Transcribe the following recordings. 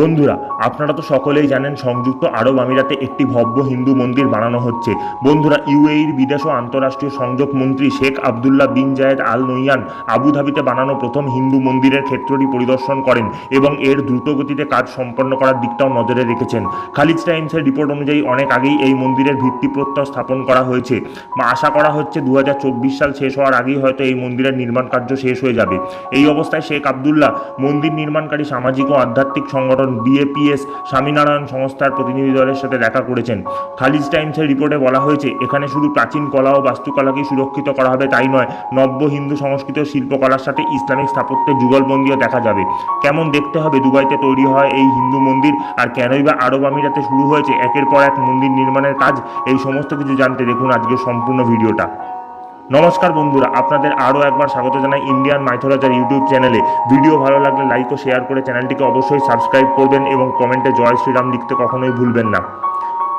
বন্ধুরা, আপনারা তো সকলেই জানেন সংযুক্ত আরব আমিরাতে একটি ভব্য হিন্দু মন্দির বানানো হচ্ছে। বন্ধুরা ইউএইর বিদেশ ও আন্তঃরাষ্ট্রীয় সংযোগ মন্ত্রী শেখ আবদুল্লাহ বিন জায়েদ আল নইয়ান আবুধাবিতে বানানো প্রথম হিন্দু মন্দিরের ক্ষেত্রটি পরিদর্শন করেন এবং এর দ্রুতগতিতে কাজ সম্পন্ন করার দিকটাও নজরে রেখেছেন। খালিজ টাইমসের রিপোর্ট অনুযায়ী অনেক আগেই এই মন্দিরের ভিত্তিপ্রস্তর স্থাপন করা হয়েছে। আশা করা হচ্ছে দু হাজার চব্বিশ সাল শেষ হওয়ার আগেই হয়তো এই মন্দিরের নির্মাণ কার্য শেষ হয়ে যাবে। এই অবস্থায় শেখ আবদুল্লাহ মন্দির নির্মাণকারী সামাজিক ও আধ্যাত্মিক সংগঠন বিএপিএস স্বামীনারায়ণ সংস্থার প্রতিনিধি দলের সাথে দেখা করেছেন। খালিজ টাইমসের রিপোর্টে বলা হয়েছে, এখানে শুধু প্রাচীন কলা ও বাস্তুকলাকেই সুরক্ষিত করা হবে, তাই নয়, নব্য হিন্দু সংস্কৃত শিল্পকলার সাথে ইসলামিক স্থাপত্যের যুগলবন্দিও দেখা যাবে। কেমন দেখতে হবে দুবাইতে তৈরি হয় এই হিন্দু মন্দির আর কেনই বা আরব আমিরাতে শুরু হয়েছে? একের পর এক মন্দির নির্মাণের কাজ, এই সমস্ত কিছু জানতে দেখুন আজকের সম্পূর্ণ ভিডিওটা। নমস্কার বন্ধুরা, আপনাদের আরও একবার স্বাগত জানাই ইন্ডিয়ান মাইথোলজার ইউটিউব চ্যানেলে ভিডিও ভালো লাগলে লাইক ও শেয়ার করে চ্যানেলটিকে অবশ্যই সাবস্ক্রাইব করবেন এবং কমেন্টে জয় শ্রীরাম লিখতে কখনোই ভুলবেন না।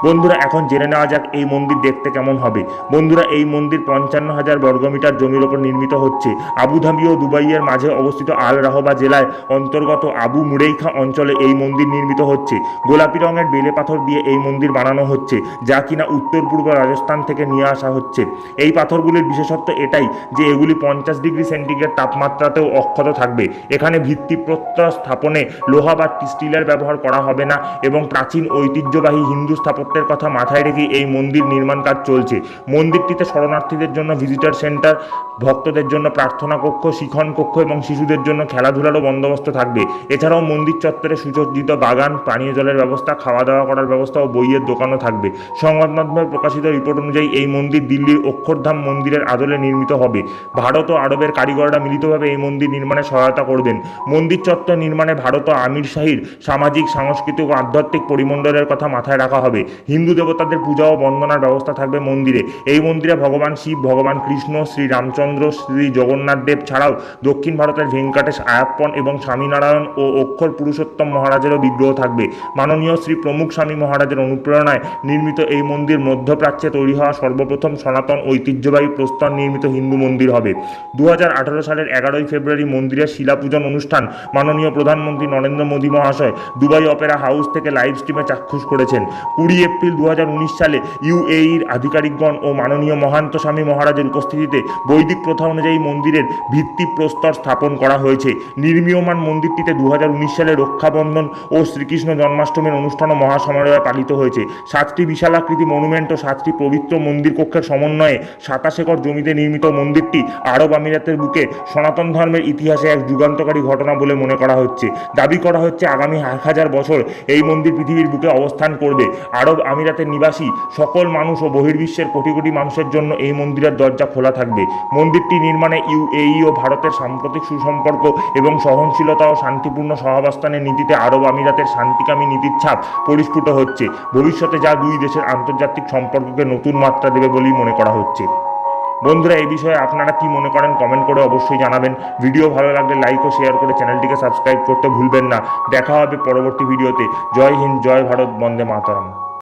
বন্ধুরা, এখন জেনে নেওয়া যাক এই মন্দির দেখতে কেমন হবে। বন্ধুরা, এই মন্দির পঞ্চান্ন হাজার বর্গমিটার জমির ওপর নির্মিত হচ্ছে। আবুধাবি ও দুবাইয়ের মাঝে অবস্থিত আল রাহবা জেলায় অন্তর্গত আবু মুরেইখা অঞ্চলে এই মন্দির নির্মিত হচ্ছে। গোলাপি রঙের বেলে পাথর দিয়ে এই মন্দির বানানো হচ্ছে, যা কিনা উত্তর পূর্ব রাজস্থান থেকে নিয়ে আসা হচ্ছে। এই পাথরগুলির বিশেষত্ব এটাই যে এগুলি পঞ্চাশ ডিগ্রি সেন্টিগ্রেড তাপমাত্রাতেও অক্ষত থাকবে। এখানে ভিত্তিপ্রস্তর স্থাপনে লোহা বা স্টিলের ব্যবহার করা হবে না এবং প্রাচীন ঐতিহ্যবাহী হিন্দু স্থাপত্যের কথা মাথায় রেখে এই মন্দির নির্মাণ কাজ চলছে। মন্দিরটিতে শরণার্থীদের জন্য ভিজিটার সেন্টার ভক্তদের জন্য প্রার্থনা কক্ষ, শিখন কক্ষ এবং শিশুদের জন্য খেলাধুলারও বন্দোবস্ত থাকবে। এছাড়াও মন্দির চত্বরে সুসজ্জিত বাগান, পানীয় জলের ব্যবস্থা খাওয়া দাওয়া করার ব্যবস্থা ও বইয়ের দোকানও থাকবে। সংবাদ মাধ্যমে প্রকাশিত রিপোর্ট অনুযায়ী এই মন্দির দিল্লির অক্ষরধাম মন্দিরের আদলে নির্মিত হবে। ভারত ও আরবের কারিগররা মিলিতভাবে এই মন্দির নির্মাণে সহায়তা করবেন। মন্দির চত্বর নির্মাণে ভারত ও আমির শাহীর সামাজিক, সাংস্কৃতিক ও আধ্যাত্মিক পরিমণ্ডলের কথা মাথায় রাখা হবে। হিন্দু দেবতাদের পূজা ও বন্দনার ব্যবস্থা থাকবে মন্দিরে। এই মন্দিরে ভগবান শিব, ভগবান কৃষ্ণ, শ্রী রামচন্দ্র, শ্রী জগন্নাথ দেব ছাড়াও দক্ষিণ ভারতের ভেঙ্কটেশ আয়াপ্পন এবং স্বামীনারায়ণ ও অক্ষর পুরুষোত্তম মহারাজেরও বিগ্রহ থাকবে। মাননীয় শ্রী প্রমুখ স্বামী মহারাজের অনুপ্রেরণায় নির্মিত এই মন্দির মধ্যপ্রাচ্যে তৈরি হওয়া সর্বপ্রথম সনাতন ঐতিহ্যবাহী প্রস্তর নির্মিত হিন্দু মন্দির হবে। দু হাজার আঠারো সালের এগারোই ফেব্রুয়ারি মন্দিরের শিলাপূজন অনুষ্ঠান মাননীয় প্রধানমন্ত্রী নরেন্দ্র মোদী মহাশয় দুবাই অপেরা হাউস থেকে লাইভ স্ট্রিমে চাক্ষুষ করেছেন। কুড়ি এপ্রিল দু হাজার উনিশ সালে ইউএইর আধিকারিকগণ ও মাননীয় মহান্ত স্বামী মহারাজের উপস্থিতিতে বৈদিক প্রথা অনুযায়ী মন্দিরের ভিত্তি প্রস্তর স্থাপন করা হয়েছে। নির্মীয়মান মন্দিরটিতে দু সালে রক্ষাবন্ধন ও শ্রীকৃষ্ণ জন্মাষ্টমীর অনুষ্ঠানও মহাসমারোহে পালিত হয়েছে। সাতটি বিশালাকৃতি মনুমেন্ট ও সাতটি পবিত্র মন্দির কক্ষের সমন্বয়ে সাতাশ একর জমিতে নির্মিত মন্দিরটি আরব আমিরাতের বুকে সনাতন ধর্মের ইতিহাসে এক যুগান্তকারী ঘটনা বলে মনে করা হচ্ছে। দাবি করা হচ্ছে আগামী এক হাজার বছর এই মন্দির পৃথিবীর বুকে অবস্থান করবে। আরব আমিরাতের নিবাসী, সকল মানুষ ও বহির্বিশ্বের কোটি কোটি মানুষের জন্য এই মন্দিরের দরজা খোলা থাকবে। মন্দিরটি নির্মাণে ইউএই ও ভারতের সাম্প্রতিক সুসম্পর্ক এবং সহনশীলতা ও শান্তিপূর্ণ সহাবস্থানের নীতিতে আরব আমিরাতের শান্তিকামী নীতির ছাপ পরিস্ফুট হচ্ছে। ভবিষ্যতে যা দুই দেশের আন্তর্জাতিক সম্পর্ককে নতুন মাত্রা দেবে বলেই মনে করা হচ্ছে। বন্ধুরা, এই বিষয়ে আপনারা কি মনে করেন কমেন্ট করে অবশ্যই জানাবেন। ভিডিও ভালো লাগলে লাইক ও শেয়ার করে চ্যানেলটিকে সাবস্ক্রাইব করতে ভুলবেন না। দেখা হবে পরবর্তী ভিডিওতে। জয় হিন্দ, জয় ভারত, বন্দে মাতারাম।